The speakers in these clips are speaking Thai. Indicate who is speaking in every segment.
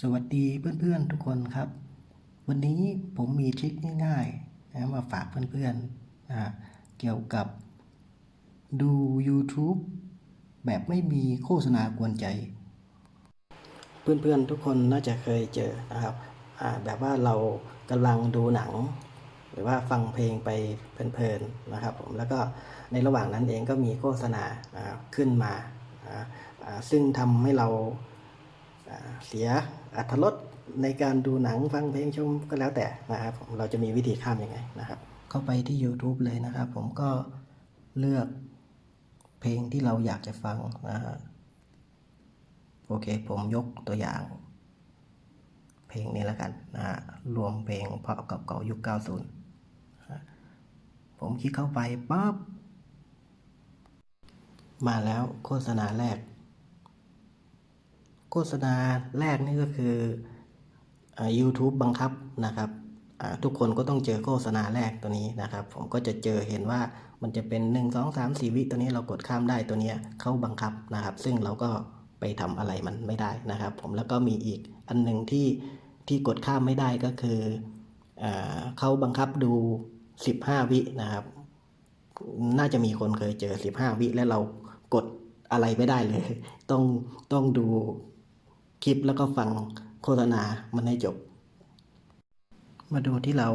Speaker 1: สวัสดีเพื่อนๆทุกคนครับ วันนี้ผมมีทริคง่ายๆนะมาฝากเพื่อนๆนเกี่ยวกับดู YouTube แบบไม่มีโฆษณากวนใจ เพื่อนๆทุกคนน่าจะเคยเจอนะครับแบบว่าเรากำลังดูหนัง หรือว่าฟังเพลงไปเพลินๆนะครับผมแล้วก็ในระหว่างนั้นเองก็มีโฆษณาขึ้นมาซึ่งทำให้เรา เสียอัธรสในการดูหนังฟังเพลงชมก็แล้วแต่นะครับผมเราจะมีวิธีข้ามยังไงนะครับ เข้าไปที่ YouTube เลยนะครับ ผมก็เลือกเพลงที่เราอยากจะฟังนะฮะโอเคผมยกตัวอย่าง เพลงนี้แล้วกันนะฮะรวมเพลงเพราะเก่าๆยุค 90นะผมคลิกเข้าไปปั๊บมาแล้วโฆษณาแรก โฆษณาแรกนี่ก็คืออ YouTube บังคับนะครับทุกคนก็ต้องเจอโฆษณาแรกตัวนี้นะครับ ผมก็จะเจอเห็นว่ามันจะเป็น 1 2 3 4 วิตัวนี้เรากดข้ามได้ตัวเนี้ยเข้าบังคับนะครับ ซึ่งเราก็ไปทำอะไรมันไม่ได้นะครับ ผมแล้วก็มีอีกอันหนึ่งที่ที่กดข้ามไม่ได้ก็คืออเขาบังคับดู 15 วินะครับ น่าจะมีคนเคยเจอ 15 วิแล้วเรากดอะไรไม่ได้เลย ต้องต้องดู คลิปแล้วก็ฟังโฆษณามันให้จบ มาดูที่เรา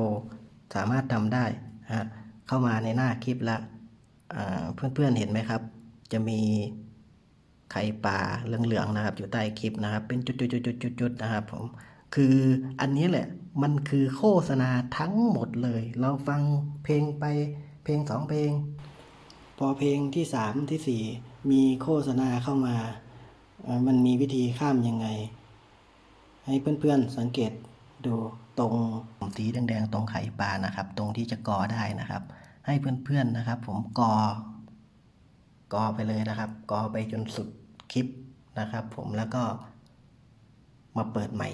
Speaker 1: สามารถทำได้ฮะเข้ามาในหน้าคลิปแล้วอ่าเพื่อนๆเห็นไหมครับ จะมีไข่ปลาเหลืองๆนะครับ อยู่ใต้คลิปนะครับ เป็นจุดๆๆๆๆนะครับ ผมคืออันนี้แหละมันคือโฆษณาทั้งหมดเลย เราฟังเพลงไปเพลงสองเพลง พอเพลงที่สามที่สี่มีโฆษณาเข้ามา มันมีวิธีข้ามยังไง ให้เพื่อนๆสังเกตดูตรงสีแดงๆตรงไข่ปลานะครับ ตรงที่จะกอได้นะครับ ให้เพื่อนๆนะครับ ผมกอกอไปเลยนะครับ กอไปจนสุดคลิปนะครับ ผมแล้วก็มาเปิดใหม่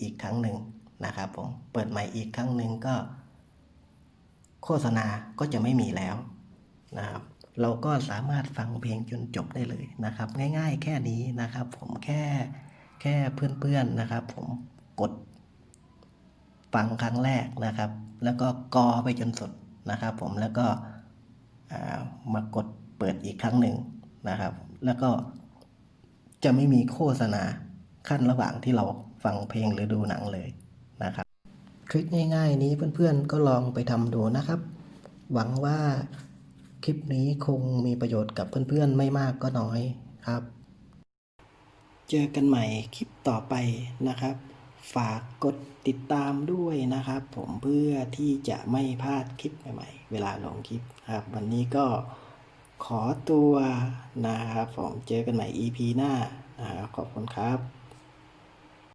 Speaker 1: อีกครั้งหนึ่งนะครับ ผมเปิดใหม่อีกครั้งหนึ่งก็ โฆษณาก็จะไม่มีแล้วนะครับ เราก็สามารถฟังเพลงจนจบได้เลยนะครับ ง่ายๆ แค่นี้นะครับ ผมแค่แค่เพื่อนๆนะครับ ผมกดฟังครั้งแรกนะครับ แล้วก็กอไปจนสุดนะครับ ผมแล้วก็มากดเปิดอีกครั้งหนึ่งนะครับ แล้วก็จะไม่มีโฆษณาขั้นระหว่างที่เราฟังเพลงหรือดูหนังเลยนะครับทริคง่ายๆนี้เพื่อนๆก็ลองไปทำดูนะครับ หวังว่า คลิปนี้คงมีประโยชน์กับเพื่อนๆ ไม่มากก็น้อยครับ เจอกันใหม่คลิปต่อไปนะครับ ฝากกดติดตามด้วยนะครับ ผมเพื่อที่จะไม่พลาดคลิปใหม่ๆ เวลาลงคลิปครับ วันนี้ก็ขอตัวนะครับผมเจอกันใหม่ EP หน้านะครับขอบคุณครับ